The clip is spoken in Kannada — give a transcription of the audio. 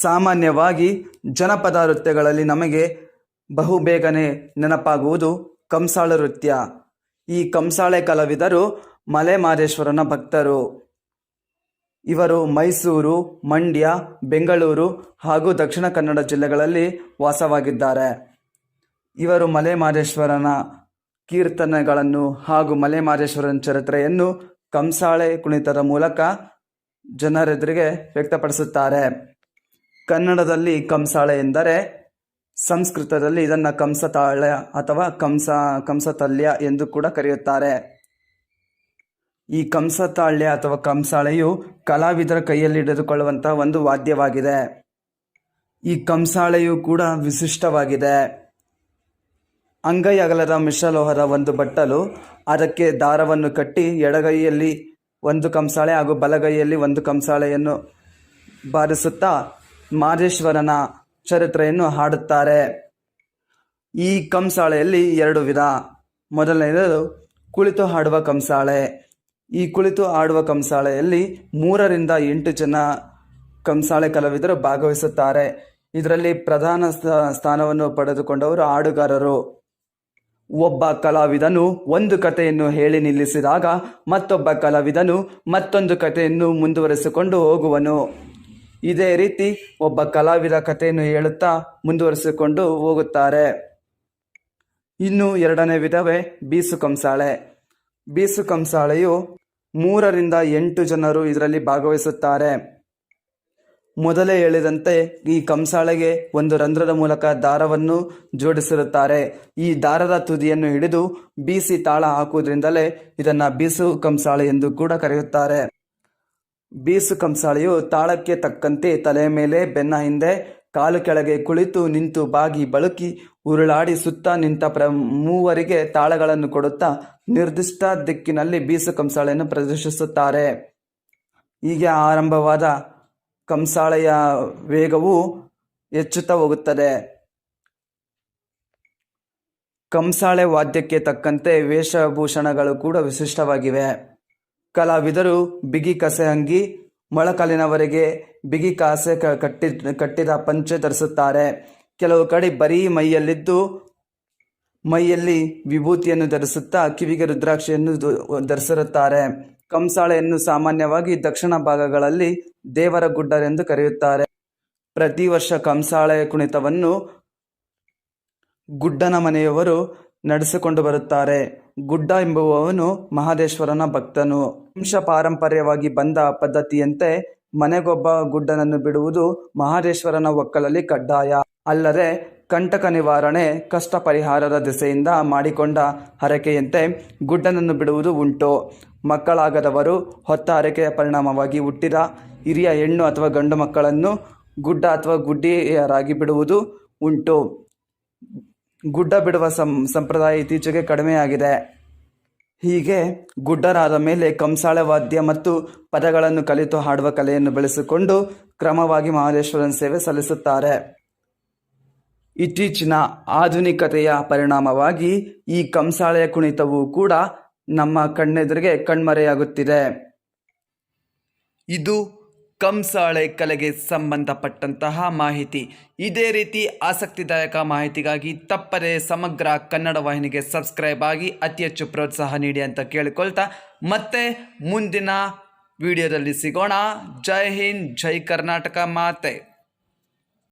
ಸಾಮಾನ್ಯವಾಗಿ ಜನಪದ ನೃತ್ಯಗಳಲ್ಲಿ ನಮಗೆ ಬಹುಬೇಗನೆ ನೆನಪಾಗುವುದು ಕಂಸಾಳ ನೃತ್ಯ. ಈ ಕಂಸಾಳೆ ಕಲಾವಿದರು ಮಲೆಮಾರೇಶ್ವರನ ಭಕ್ತರು. ಇವರು ಮೈಸೂರು, ಮಂಡ್ಯ, ಬೆಂಗಳೂರು ಹಾಗೂ ದಕ್ಷಿಣ ಕನ್ನಡ ಜಿಲ್ಲೆಗಳಲ್ಲಿ ವಾಸವಾಗಿದ್ದಾರೆ. ಇವರು ಮಲೆಮಾರೇಶ್ವರನ ಕೀರ್ತನೆಗಳನ್ನು ಹಾಗೂ ಮಲೆಮಾರೇಶ್ವರನ ಚರಿತ್ರೆಯನ್ನು ಕಂಸಾಳೆ ಕುಣಿತದ ಮೂಲಕ ಜನರೆದುರಿಗೆ ವ್ಯಕ್ತಪಡಿಸುತ್ತಾರೆ. ಕನ್ನಡದಲ್ಲಿ ಕಂಸಾಳೆ ಎಂದರೆ ಸಂಸ್ಕೃತದಲ್ಲಿ ಇದನ್ನು ಕಂಸತಾಳೆ ಅಥವಾ ಕಂಸ, ಕಂಸತಲ್ಯ ಎಂದು ಕೂಡ ಕರೆಯುತ್ತಾರೆ. ಈ ಕಂಸತಾಳ್ಯ ಅಥವಾ ಕಂಸಾಳೆಯು ಕಲಾವಿದರ ಕೈಯಲ್ಲಿ ಹಿಡಿದುಕೊಳ್ಳುವಂಥ ಒಂದು ವಾದ್ಯವಾಗಿದೆ. ಈ ಕಂಸಾಳೆಯು ಕೂಡ ವಿಶಿಷ್ಟವಾಗಿದೆ. ಅಂಗೈ ಅಗಲದ ಮಿಶ್ರಲೋಹದ ಒಂದು ಬಟ್ಟಲು ಅದಕ್ಕೆ ದಾರವನ್ನು ಕಟ್ಟಿ ಎಡಗೈಯಲ್ಲಿ ಒಂದು ಕಂಸಾಳೆ ಹಾಗೂ ಬಲಗೈಯಲ್ಲಿ ಒಂದು ಕಂಸಾಳೆಯನ್ನು ಬಾರಿಸುತ್ತಾ ಮಾದೇಶ್ವರನ ಚರಿತ್ರೆಯನ್ನು ಹಾಡುತ್ತಾರೆ. ಈ ಕಂಸಾಳೆಯಲ್ಲಿ ಎರಡು ವಿಧ. ಮೊದಲನೆಯದು ಕುಳಿತು ಹಾಡುವ ಕಂಸಾಳೆ. ಈ ಕುಳಿತು ಆಡುವ ಕಂಸಾಳೆಯಲ್ಲಿ ಮೂರರಿಂದ ಎಂಟು ಜನ ಕಂಸಾಳೆ ಕಲಾವಿದರು ಭಾಗವಹಿಸುತ್ತಾರೆ. ಇದರಲ್ಲಿ ಪ್ರಧಾನ ಸ್ಥ- ಸ್ಥಾನವನ್ನು ಪಡೆದುಕೊಂಡವರು ಹಾಡುಗಾರರು. ಒಬ್ಬ ಕಲಾವಿದನು ಒಂದು ಕಥೆಯನ್ನು ಹೇಳಿ ನಿಲ್ಲಿಸಿದಾಗ ಮತ್ತೊಬ್ಬ ಕಲಾವಿದನು ಮತ್ತೊಂದು ಕಥೆಯನ್ನು ಮುಂದುವರೆಸಿಕೊಂಡು ಹೋಗುವನು. ಇದೇ ರೀತಿ ಒಬ್ಬ ಕಲಾವಿದ ಕಥೆಯನ್ನು ಹೇಳುತ್ತಾ ಮುಂದುವರಿಸಿಕೊಂಡು ಹೋಗುತ್ತಾರೆ. ಇನ್ನು ಎರಡನೇ ವಿಧವೇ ಬೀಸು ಕಂಸಾಳೆ ಬೀಸು ಕಂಸಾಳೆಯು ಮೂರರಿಂದ ಎಂಟು ಜನರು ಇದರಲ್ಲಿ ಭಾಗವಹಿಸುತ್ತಾರೆ. ಮೊದಲೇ ಹೇಳಿದಂತೆ ಈ ಕಂಸಾಳೆಗೆ ಒಂದು ರಂಧ್ರದ ಮೂಲಕ ದಾರವನ್ನು ಜೋಡಿಸಿರುತ್ತಾರೆ. ಈ ದಾರದ ತುದಿಯನ್ನು ಹಿಡಿದು ಬೀಸಿ ತಾಳ ಹಾಕುವುದರಿಂದಲೇ ಇದನ್ನು ಬೀಸು ಕಂಸಾಳೆ ಎಂದು ಕೂಡ ಕರೆಯುತ್ತಾರೆ. ಬೀಸು ಕಂಸಾಳೆಯು ತಾಳಕ್ಕೆ ತಕ್ಕಂತೆ ತಲೆಯ ಮೇಲೆ ಬೆನ್ನ ಹಿಂದೆ ಕಾಲು ಕೆಳಗೆ ಕುಳಿತು ನಿಂತು ಬಾಗಿ ಬಳುಕಿ ಉರುಳಾಡಿ ಸುತ್ತ ನಿಂತ ಪ್ರ ಮೂವರಿಗೆ ತಾಳಗಳನ್ನು ಕೊಡುತ್ತಾ ನಿರ್ದಿಷ್ಟ ದಿಕ್ಕಿನಲ್ಲಿ ಬೀಸು ಕಂಸಾಳೆಯನ್ನು ಪ್ರದರ್ಶಿಸುತ್ತಾರೆ. ಹೀಗೆ ಆರಂಭವಾದ ಕಂಸಾಳೆಯ ವೇಗವು ಹೆಚ್ಚುತ್ತಾ ಹೋಗುತ್ತದೆ. ಕಂಸಾಳೆ ವಾದ್ಯಕ್ಕೆ ತಕ್ಕಂತೆ ವೇಷಭೂಷಣಗಳು ಕೂಡ ವಿಶಿಷ್ಟವಾಗಿವೆ. ಕಲಾವಿದರು ಬಿಗಿ ಕಸೆ ಅಂಗಿ ಮೊಳಕಾಲಿನವರೆಗೆ ಬಿಗಿ ಕಾಸೆ ಕಟ್ಟಿ ಕಟ್ಟಿದ ಪಂಚೆ ಧರಿಸುತ್ತಾರೆ. ಕೆಲವು ಕಡೆ ಬರೀ ಮೈಯಲ್ಲಿದ್ದು ಮೈಯಲ್ಲಿ ವಿಭೂತಿಯನ್ನು ಧರಿಸುತ್ತಾ ಕಿವಿಗೆ ರುದ್ರಾಕ್ಷಿಯನ್ನು ಧರಿಸಿರುತ್ತಾರೆ. ಕಂಸಾಳೆಯನ್ನು ಸಾಮಾನ್ಯವಾಗಿ ದಕ್ಷಿಣ ಭಾಗಗಳಲ್ಲಿ ದೇವರ ಗುಡ್ಡರೆಂದು ಕರೆಯುತ್ತಾರೆ. ಪ್ರತಿ ವರ್ಷ ಕಂಸಾಳೆ ಕುಣಿತವನ್ನು ಗುಡ್ಡನ ಮನೆಯವರು ನಡೆಸಿಕೊಂಡು ಬರುತ್ತಾರೆ. ಗುಡ್ಡ ಎಂಬುವವನು ಮಹದೇಶ್ವರನ ಭಕ್ತನು. ವಂಶ ಪಾರಂಪರ್ಯವಾಗಿ ಬಂದ ಪದ್ಧತಿಯಂತೆ ಮನೆಗೊಬ್ಬ ಗುಡ್ಡನನ್ನು ಬಿಡುವುದು ಮಹದೇಶ್ವರನ ಒಕ್ಕಲಲ್ಲಿ ಕಡ್ಡಾಯ. ಅಲ್ಲದೆ ಕಂಟಕ ನಿವಾರಣೆ ಕಷ್ಟ ಪರಿಹಾರದ ದಿಸೆಯಿಂದ ಮಾಡಿಕೊಂಡ ಹರಕೆಯಂತೆ ಗುಡ್ಡನನ್ನು ಬಿಡುವುದು ಉಂಟು. ಮಕ್ಕಳಾಗದವರು ಹೊತ್ತ ಹರಕೆಯ ಪರಿಣಾಮವಾಗಿ ಹುಟ್ಟಿದ ಹಿರಿಯ ಹೆಣ್ಣು ಅಥವಾ ಗಂಡು ಮಕ್ಕಳನ್ನು ಗುಡ್ಡ ಅಥವಾ ಗುಡ್ಡಿಯರಾಗಿ ಬಿಡುವುದು ಉಂಟು. ಗುಡ್ಡ ಬಿಡುವ ಸಂ, ಸಂಪ್ರದಾಯ ಇತ್ತೀಚೆಗೆ ಕಡಿಮೆಯಾಗಿದೆ ಹೀಗೆ ಗುಡ್ಡರಾದ ಮೇಲೆ ಕಂಸಾಳೆ ವಾದ್ಯ ಮತ್ತು ಪದಗಳನ್ನು ಕಲಿತು ಹಾಡುವ ಕಲೆಯನ್ನು ಬೆಳೆಸಿಕೊಂಡು ಕ್ರಮವಾಗಿ ಮಹಾದೇಶ್ವರನ ಸೇವೆ ಸಲ್ಲಿಸುತ್ತಾರೆ. ಇತ್ತೀಚಿನ ಆಧುನಿಕತೆಯ ಪರಿಣಾಮವಾಗಿ ಈ ಕಂಸಾಳೆಯ ಕುಣಿತವು ಕೂಡ ನಮ್ಮ ಕಣ್ಣೆದುರಿಗೆ ಕಣ್ಮರೆಯಾಗುತ್ತಿದೆ. ಇದು ಕಂಸಾಳೆ ಕಲೆಗೆ ಸಂಬಂಧಪಟ್ಟಂತಹ ಮಾಹಿತಿ. ಇದೇ ರೀತಿ ಆಸಕ್ತಿದಾಯಕ ಮಾಹಿತಿಗಾಗಿ ತಪ್ಪದೆ ಸಮಗ್ರ ಕನ್ನಡ ವಾಹಿನಿಗೆ ಸಬ್ಸ್ಕ್ರೈಬ್ ಆಗಿ ಅತಿ ಹೆಚ್ಚು ಪ್ರೋತ್ಸಾಹ ನೀಡಿ ಅಂತ ಕೇಳಿಕೊಳ್ತಾ ಮತ್ತೆ ಮುಂದಿನ ವಿಡಿಯೋದಲ್ಲಿ ಸಿಗೋಣ. ಜೈ ಹಿಂದ್, ಜೈ ಕರ್ನಾಟಕ ಮಾತೆ.